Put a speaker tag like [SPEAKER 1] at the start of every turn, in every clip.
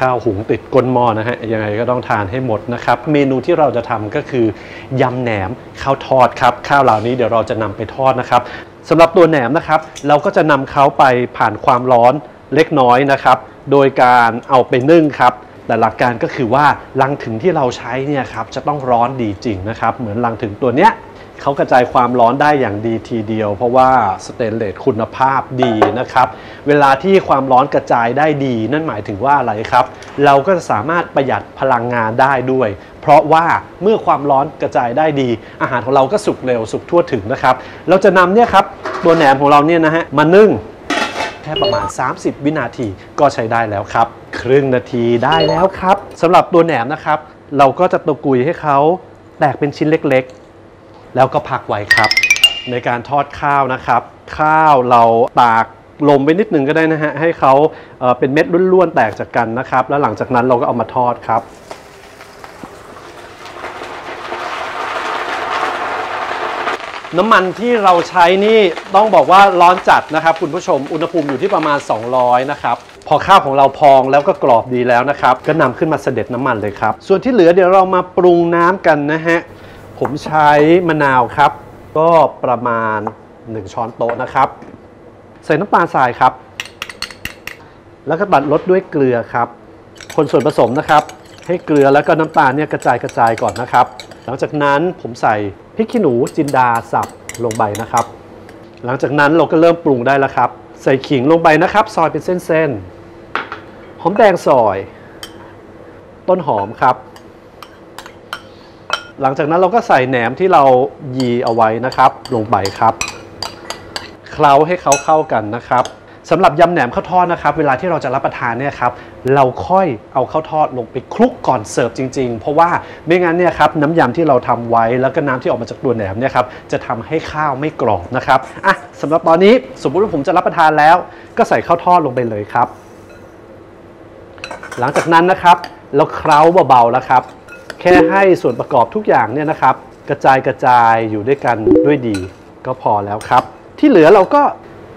[SPEAKER 1] ข้าวหุงติดก้นหม้อนะฮะยังไงก็ต้องทานให้หมดนะครับ เมนูที่เราจะทำก็คือยำแหนมข้าวทอดครับ ข้าวเหล่านี้เดี๋ยวเราจะนำไปทอดนะครับสำหรับตัวแหนมนะครับ เราก็จะนำเขาไปผ่านความร้อนเล็กน้อยนะครับ โดยการเอาไปนึ่งครับแต่หลักการก็คือว่าลังถึงที่เราใช้เนี่ยครับจะต้องร้อนดีจริงนะครับ เหมือนลังถึงตัวเนี้ย เขากระจายความร้อนได้อย่างดีทีเดียว เพราะว่าสเตนเลสคุณภาพดีนะครับ เวลาที่ความร้อนกระจายได้ดี นั่นหมายถึงว่าอะไรครับ เราก็จะสามารถประหยัดพลังงานได้ด้วย เพราะว่าเมื่อความร้อนกระจายได้ดี อาหารของเราก็สุกเร็วสุกทั่วถึงนะครับ เราจะนำเนี่ยครับตัวแหนมของเราเนี่ยนะฮะมานึ่งแค่ประมาณ 30 วินาทีก็ใช้ได้แล้วครับ ครึ่งนาทีได้แล้วครับสำหรับตัวแหนมนะครับ เราก็จะตะกุยให้เขาแตกเป็นชิ้นเล็ก แล้วก็พักไว้ครับ ในการทอดข้าวนะครับ ข้าวเราตากลมไปนิดนึงก็ได้นะฮะให้เขาเป็นเม็ดล้วนๆแตกจากกันนะครับ แล้วหลังจากนั้นเราก็เอามาทอดครับน้ำมันที่เราใช้นี่ต้องบอกว่าร้อนจัดนะครับ คุณผู้ชมอุณหภูมิอยู่ที่ประมาณ 200 นะครับ พอข้าวของเราพองแล้วก็กรอบดีแล้วนะครับ ก็นำขึ้นมาเสด็จน้ำมันเลยครับ ส่วนที่เหลือเดี๋ยวเรามาปรุงน้ำกันนะฮะ ผมใช้มะนาวครับ ก็ประมาณ 1 ช้อนโต๊ะนะครับ ใส่น้ำตาลทรายครับ แล้วก็ตัดรสด้วยเกลือครับ คนส่วนผสมนะครับ ให้เกลือแล้วก็น้ำตาลเนี่ยกระจายกระจายก่อนนะครับ หลังจากนั้นผมใส่พริกขี้หนูจินดาสับลงไปนะครับ หลังจากนั้นเราก็เริ่มปรุงได้แล้วครับ ใส่ขิงลงไปนะครับ ซอยเป็นเส้นๆหอมแดงซอย ต้นหอมครับ หลังจากนั้นเราก็ใส่แหนมที่เรายีเอาไว้นะครับ ลงไปครับ เคล้าให้เขาเข้ากันนะครับสำหรับยำแหนมข้าวทอดนะครับ เวลาที่เราจะรับประทานเนี่ยครับเราค่อยเอาข้าวทอดลงไปคลุกก่อนเสิร์ฟจริง ๆ เพราะว่าไม่งั้นเนี่ยครับน้ำยำที่เราทำไว้แล้วก็น้ำที่ออกมาจากตัวแหนมเนี่ยครับจะทำให้ข้าวไม่กรอบนะครับอะสำหรับตอนนี้สมมุติว่าผมจะรับประทานแล้ว ก็ใส่ข้าวทอดลงไปเลยครับ หลังจากนั้นนะครับ เราเคล้าเบาๆแล้วครับ แค่ให้ส่วนประกอบทุกอย่างเนี่ยนะครับ กระจายกระจายอยู่ด้วยกันด้วยดี ก็พอแล้วครับ ที่เหลือเราก็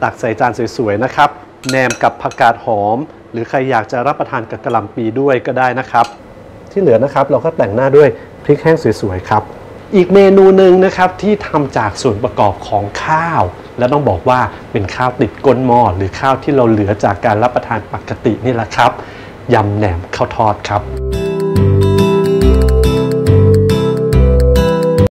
[SPEAKER 1] ตักใส่จานสวยๆนะครับแหนมกับผักกาดหอม หรือใครอยากจะรับประทานกับกะหล่ำปีด้วยก็ได้นะครับ ที่เหลือนะครับเราก็แต่งหน้าด้วยพริกแห้งสวยๆครับ อีกเมนูหนึ่งนะครับที่ทำจากส่วนประกอบของข้าว และต้องบอกว่าเป็นข้าวติดก้นหม้อหรือข้าวที่เราเหลือจากการรับประทานปกตินี่แหละครับยำแหนมข้าวทอดครับ